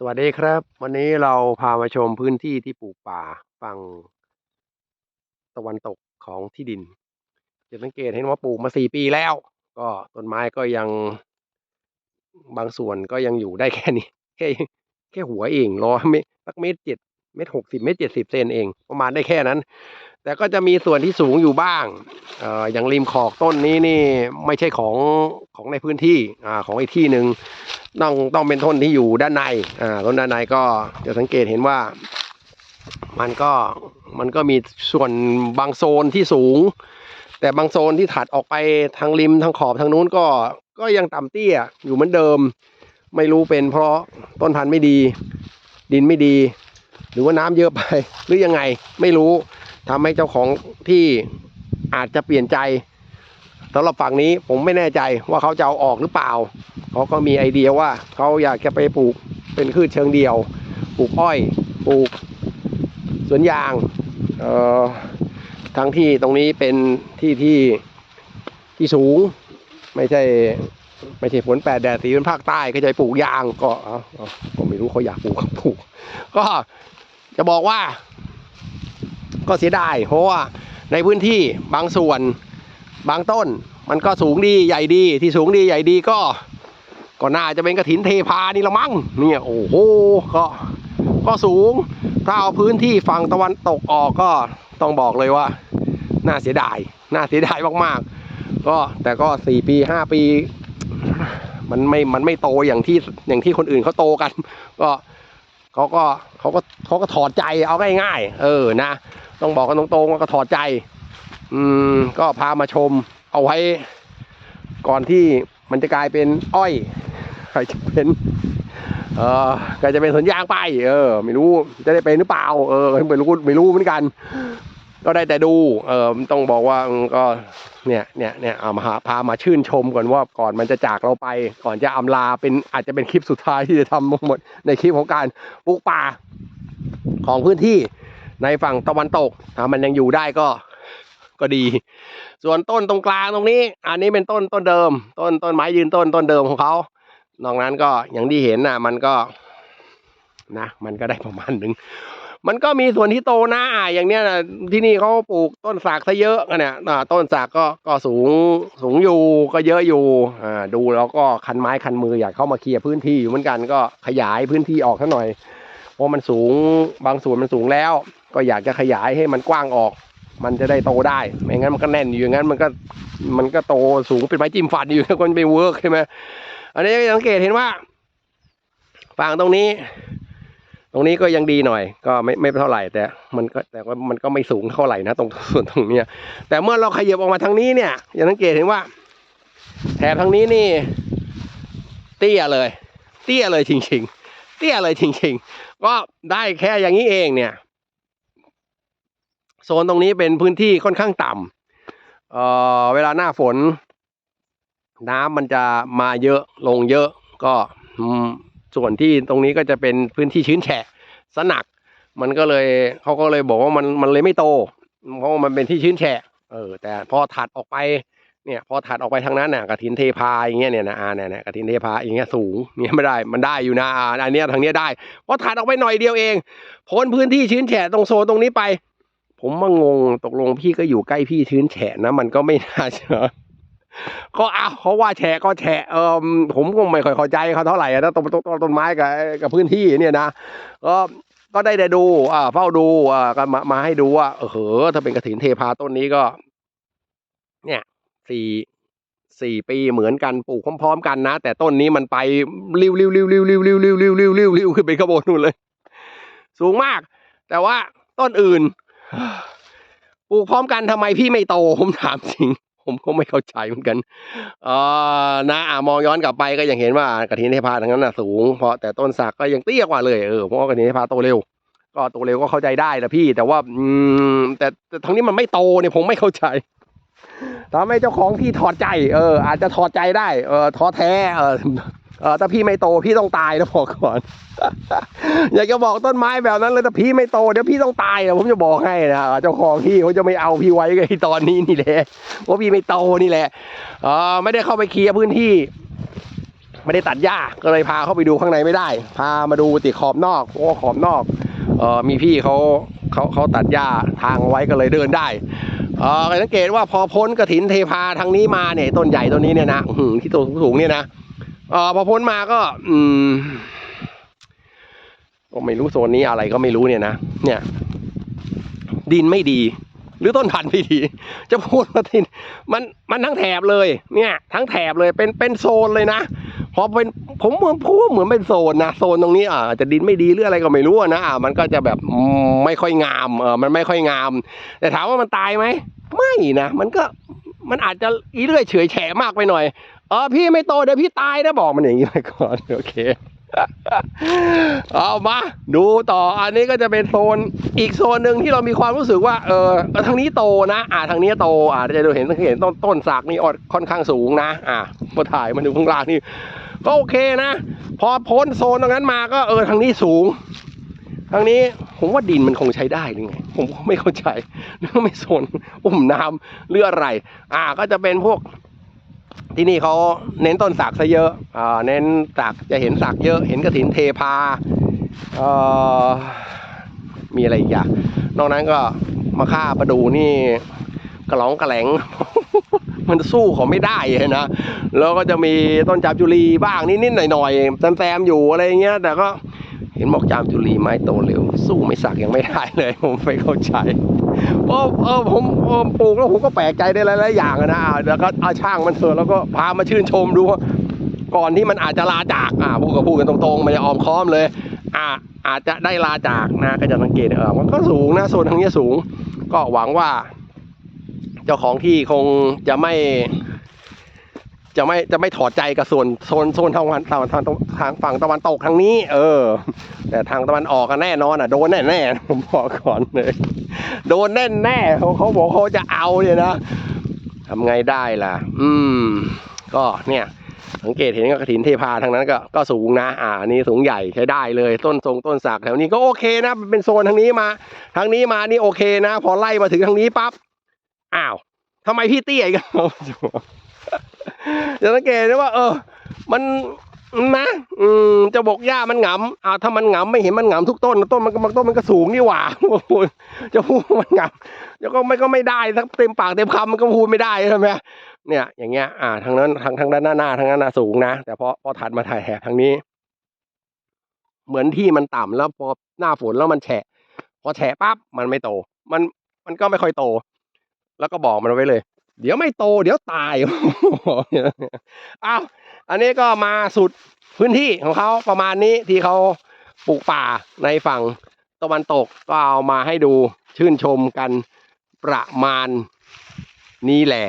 สวัสดีครับ วันนี้เราพามาชมพื้นที่ที่ปลูกป่าฝั่งตะวันตกของที่ดิน จะสังเกตเห็นว่าปลูกมาสี่ปีแล้ว ก็ต้นไม้ก็ยังบางส่วนก็ยังอยู่ได้แค่นี้ แค่แค่หัวเองรอเมตรสักเมตรเจ็ดเมตรหกสิบเมตรเจ็ดสิบเซนเอง ประมาณได้แค่นั้น แต่ก็จะมีส่วนที่สูงอยู่บ้างออย่างริมขอกต้นนี้นี่ไม่ใช่ของของในพื้นที่อของอีกที่หนึ่งต้องต้องเป็นต้นที่อยู่ด้านในต้นด้านในก็จะสังเกตเห็นว่ามันก็มันก็มีส่วนบางโซนที่สูง แต่บางโซนที่ถัดออกไปทางริมทางขอบทางนู้นก็ก็ยังต่ำเตี้ยอยู่เหมือนเดิม ไม่รู้เป็นเพราะต้นพันธุ์ไม่ดี ดินไม่ดี หรือว่าน้ำเยอะไปหรือยังไงไม่รู้ ทำให้เจ้าของที่อาจจะเปลี่ยนใจสำหรับฝั่งนี้ผมไม่แน่ใจว่าเขาจะเอาออกหรือเปล่าเขาก็มีไอเดียว่าเขาอยากจะไปปลูกเป็นพืชเชิงเดี่ยว ปลูกอ้อย ปลูกสวนยางเอ่อทั้งที่ตรงนี้เป็นที่ที่ที่สูง ไม่ใช่ไม่ใช่ฝนแปดแดดสีเป็นภาคใต้ก็จะไปปลูกยางก็เอาเอาก็ไม่รู้เขาอยากปลูกก็ปลูก ก็จะบอกว่า ก็เสียดายเพราะว่าในพื้นที่บางส่วนบางต้นมันก็สูงดีใหญ่ดีที่สูงดีใหญ่ดีก็ก็น่าจะเป็นกระถินเทพานี่ละมั้งเนี่ยโอ้โหก็ก็สูงถ้าเอาพื้นที่ฝั่งตะวันตกออกก็ต้องบอกเลยว่า น่าเสียดายน่าเสียดายมากๆ ก็แต่ก็สี่ปีห้าปี มันไม่มันไม่โตอย่างที่อย่างที่คนอื่นเขาโตกัน ก็เขาก็เขาก็เขาก็ถอดใจเอาง่ายๆ เออนะ ต้องบอกกันตรงๆว่าก็ถอดใจ อืมก็พามาชม เอาไว้ ก่อนที่มันจะกลายเป็นอ้อยใครจะเป็น เออก็จะเป็นสวนยางไป เออ ไม่รู้จะได้เป็นหรือเปล่า เออไม่รู้ไม่รู้เหมือนกัน ก็ได้แต่ดู เออต้องบอกว่าก็เนี่ยเนี่ยเนี่ยเอามาหาพามาชื่นชมก่อนว่าก่อนมันจะจากเราไป ก่อนจะอำลาเป็นอาจจะเป็นคลิปสุดท้ายที่จะทำหมดในคลิปของการปลูกป่าของพื้นที่ ในฝั่งตะวันตกถ้ามันยังอยู่ได้ก็ก็ดี ส่วนต้นตรงกลางตรงนี้ อันนี้เป็นต้นต้นเดิม ต้นต้นไม้ยืนต้นต้นเดิมของเขานอกนั้นก็อย่างที่เห็นน่ะมันก็นะ มันก็ได้ประมาณหนึ่งมันก็มีส่วนที่โตหนะอะอย่างเนี้ยนะที่นี่เขาปลูกต้นสากซะเยอะอะเนี่ยต้นสากก็ก็สูงสูงอยู่ก็เยอะอยู่อ่าดูแล้วก็คันไม้คันมืออยากเข้ามาเคลียร์พื้นที่อยู่เหมือนกันก็ขยายพื้นที่ออกสักหน่อยเพราะมันสูงบางส่วนมันสูงแล้วก็อยากจะขยายให้มันกว้างออก มันจะได้โตได้ ไม่งั้นมันก็แน่นอยู่อย่างนั้นมันก็มันก็โตสูงเป็นไม้จิ้มฟันอยู่คนไม่เวิร์กใช่ไหมอันนี้สังเกตเห็นว่าฝั่งตรงนี้ ตรงนี้ก็ยังดีหน่อย ก็ไม่ไม่เท่าไหร่ แต่มันก็แต่ว่ามันก็ไม่สูงเท่าไหร่นะ ตรงส่วนตรงเนี้ย แต่เมื่อเราขยับออกมาทางนี้เนี่ยอย่าสังเกตเห็นว่า แถบทางนี้นี่ เตี้ยเลย เตี้ยเลยจริงๆเตี้ยเลยจริง ๆ ก็ได้แค่อย่างนี้เองเนี่ย โซนตรงนี้เป็นพื้นที่ค่อนข้างต่ำเอ่อเวลาหน้าฝน น้ำมันจะมาเยอะลงเยอะ ก็ส่วนที่ตรงนี้ก็จะเป็นพื้นที่ชื้นแฉะสนัก มันก็เลยเขาก็เลยบอกว่ามันมันเลยไม่โต เพราะมันเป็นที่ชื้นแฉะเออแต่พอถัดออกไปเนี่ยพอถัดออกไปทางนั้นน่ะกระถินเทพาอย่างเงี้ยเนี่ยนะอ่าเนี่ยนี่ยกระถินเทพาอย่างเงี้ยสูงเนี่ยไม่ได้มันได้อยู่นะอ่าอันเนี้ยทางเนี้ยได้พอถัดออกไปหน่อยเดียวเองพ้นพื้นที่ชื้นแฉะตรงโซนตรงนี้ไป ผมมางงตกลงพี่ก็อยู่ใกล้พี่ชื้นแฉะนะ มันก็ไม่น่าเชื่อก็เอาเขาว่าแฉะก็แฉะเออผมก็ไม่ค่อยเข้าใจเขาเท่าไหร่นะต้นต้นต้นต้นไม้กับกับพื้นที่เนี่ยนะก็ก็ได้แต่ดู อ่า เฝ้าดูอ่าก็มามาให้ดูว่าเออเหอะถ้าเป็นกระถินเทพาต้นนี้ก็ เนี่ยสี่สี่ปีเหมือนกันปลูกพร้อม ๆ กันนะ แต่ต้นนี้มันไปริ้วริ้วริ้วริ้วริ้วริ้วริ้วริ้วริ้วริ้วขึ้นไปข้างบนนู่นเลย สูงมาก แต่ว่าต้นอื่น ปลูกพร้อมกันทำไมพี่ไม่โตผมถามจริง ผมก็ไม่เข้าใจเหมือนกันเออนะอมองย้อนกลับไปก็ยังเห็นว่ากระถินเทพาทางนั้นน่ะสูงเพราะแต่ต้นสักก็ยังเตี้ยกว่าเลยเออเพราะว่ากระถินเทพาโตเร็ว ก็โตเร็วก็เข้าใจได้นะพี่ แต่ว่า อืม แต่แต่ทางนี้มันไม่โตเนี่ยผมไม่เข้าใจทำให้เจ้าของที่ถอดใจ เออ อาจจะถอดใจได้ เออท้อแท้ เออ เออถ้าพี่ไม่โตพี่ต้องตายนะบอกก่อน อยากจะบอกต้นไม้แบบนั้นเลยถ้าพี่ไม่โตเดี๋ยวพี่ต้องตายนะผมจะบอกให้นะเจ้าของที่เขาจะไม่เอาพี่ไว้ไงตอนนี้นี่แหละเพราะพี่ไม่โตนี่แหละเออไม่ได้เข้าไปเคลียร์พื้นที่ไม่ได้ตัดหญ้าก็เลยพาเข้าไปดูข้างในไม่ได้ พามาดูติขอบนอกโอ้ขอบนอกเออมีพี่เขาเขาเขาตัดหญ้าทางไว้ก็เลยเดินได้เออสังเกตว่าพอพ้นกระถินเทพาทางนี้มาเนี่ยต้นใหญ่ต้นนี้เนี่ยนะที่ตัวสูงๆเนี่ยนะ เออพอพ้นมาก็ อืมก็ไม่รู้โซนนี้อะไรก็ไม่รู้เนี่ยนะเนี่ย ดินไม่ดี หรือต้นพันธุ์ไม่ดี จะพูดว่าดินมันมันทั้งแถบเลย เนี่ย ทั้งแถบเลยเป็นเป็นโซนเลยนะพอเป็นผมเหมือนพูดเหมือนเป็นโซนนะโซนตรงนี้อ่าจะดินไม่ดีหรืออะไรก็ไม่รู้นะอ่ามันก็จะแบบไม่ค่อยงามเออมันไม่ค่อยงาม แต่ถามว่ามันตายไหมไม่นะมันก็มันอาจจะอีเรื่อยเฉยแฉะมากไปหน่อย เออพี่ไม่โตเดี๋ยวพี่ตายนะบอกมันอย่างนี้ไปก่อนโอเคเอามาดูต่ออันนี้ก็จะเป็นโซนอีกโซนหนึ่งที่เรามีความรู้สึกว่าเออทางนี้โตนะอ่าทางนี้โตอ่าจะดูเห็นเห็นต้นต้นสักนี่ออดค่อนข้างสูงนะ อ่าพอถ่ายมาดูข้างล่างนี่ก็โอเคนะ พอพ้นโซนตรงนั้นมาก็เออทางนี้สูง ทางนี้ผมว่าดินมันคงใช้ได้หรือไงผมก็ไม่เข้าใจหรือไม่โซนอุ่มน้ำหรืออะไร อ่าก็จะเป็นพวก ที่นี่เขาเน้นต้นสักซะเยอะอ่าเน้นสักจะเห็นสักเยอะเห็นกระถินเทพาเอ่อมีอะไรอีกอย่างนอกนั้นก็มาฆ่าประดูนี่กระหลองกระแหลง มันสู้เขาไม่ได้เลยนะแล้วก็จะมีต้นจามจุลีบ้างนิดๆหน่อยๆแซมๆอยู่อะไรเงี้ย แต่ก็เห็นบอกจามจุลีไม้โตเร็ว สู้ไม่สักยังไม่ได้เลย ผมไม่เข้าใจ เออเออผมปลูกแล้วผมก็แปลกใจได้หลายๆอย่างนะแล้วก็อาช่างมันเถอะแล้วก็พามาชื่นชมดูก่อนที่มันอาจจะลาจากอ่าพูดกับพูดกันตรงๆ มันจะออมค้อมเลย อ่าอาจจะได้ลาจากนะก็จะสังเกตเออมันก็สูงนะโซนทางนี้สูง ก็หวังว่า เจ้าของที่คงจะไม่ จะไม่จะไม่ถอดใจกับส่วนโซนโซนทางวันทางทางทางฝั่งตะวันตกทางนี้ เออ แต่ทางตะวันออกกันแน่นอนอะโดนแน่แน่ๆผมบอกก่อนเลย โดนแน่แน่เขาเขาบอกเขาจะเอาเนี่ยนะทำไงได้ล่ะ อืม ก็เนี่ย สังเกตเห็นกระถินเทพาทางนั้นก็ก็สูงนะ อ่านี้สูงใหญ่ใช้ได้เลย ต้นทรงต้นสักแถวนี้ก็โอเคนะ เป็นโซนทางนี้มา ทางนี้มานี่โอเคนะ พอไล่มาถึงทางนี้ปั๊บ อ้าวทำไมพี่เตี้ยอีกันจะสังเกตได้ว่า เออ มัน นะอืมจะบอกหญ้ามันหงำอ่าถ้ามันหงำไม่เห็นมันหงำทุกต้น ต้นมันก็บางต้นมันก็สูงนี่หว่าโอ้โหจะพูดมันหงำแล้วก็ไม่ก็ไม่ได้สักเต็มปากเต็มคำมันก็พูดไม่ได้ใช่ไหมเนี่ย อย่างเงี้ย อ่าทางนั้นทางทางด้านหน้าหน้าทางนั้นน่ะสูงนะแต่พอพอถัดมาถ่ายแถบทางนี้ เหมือนที่มันต่ำแล้วพอหน้าฝนแล้วมันแฉะ พอแฉะปั๊บมันไม่โต มันมันก็ไม่ค่อยโต แล้วก็บอกมันไว้เลย เดี๋ยวไม่โต เดี๋ยวตายเอาอันนี้ก็มาสุดพื้นที่ของเขาประมาณนี้ที่เขาปลูกป่าในฝั่งตะวันตกก็เอามาให้ดูชื่นชมกันประมาณนี้แหละ